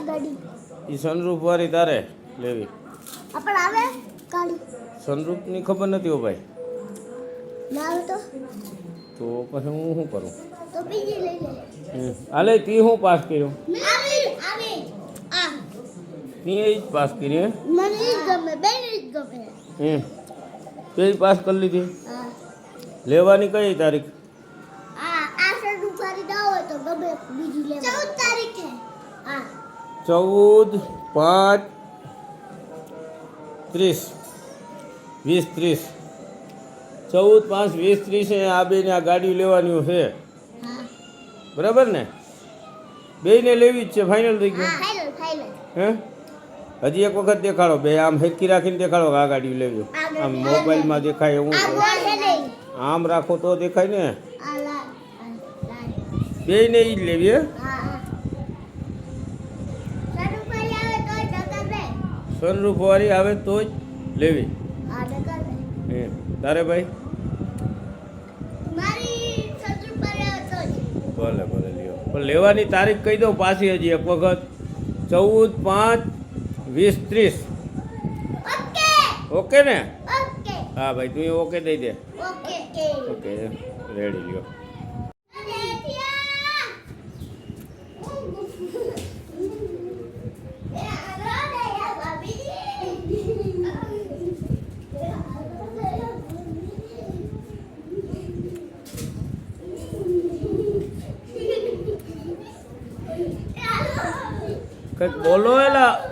ગાડી એ સનરૂફ વાળી તારે લેવી. આપણ આવે? ગાડી સનરૂફની ખબર નથી હો ભાઈ. ના તો? તો પછી હું શું કરું? તો બીજી લઈ લે. હમ. હાલે તી હું પાસ કર્યો? આવી આવી. આ. તી એ જ પાસ કરી મને જ ગમે બેન જ ગમે. હમ. તે પાસ કરી લીધી. લેવાની કઈ તારીખ? આ આ શર્ટ ઉપાડી ના તો ગમે બીજી લેવા 14 તારીખે. હા. ચૌદ પાંચ ત્રીસ. વીસ ત્રીસ. ચૌદ પાંચ વીસ ત્રીસે આ બેને આ ગાડી લેવાની છે. બરાબર ને? બેને લેવી જ છે ફાઇનલ થઈ ગયું. હે હજી એક વખત દેખાડો. બે આમ હેકી રાખીને દેખાડો આ ગાડી લેવી. આમ મોબાઈલમાં દેખાય એવું આમ રાખો તો દેખાય ને? બેને એ જ લેવી હે હા હા શર્ટ ઉપાડી આવે તો ટકા બે સનરૂફ વાળી આવે તો જ લેવી. હા તારે ભાઈ? ભલે ભલે લ્યો. પણ લેવાની તારીખ કહી દઉં પાછી હજી એક વખત. ચૌદ પાંચ વીસ ત્રીસ. ઓકે. ને? હા ભાઈ તું ઓકે દઈ દે. Okay okay. રેડી લ્યો. કંઈક બોલો એલા.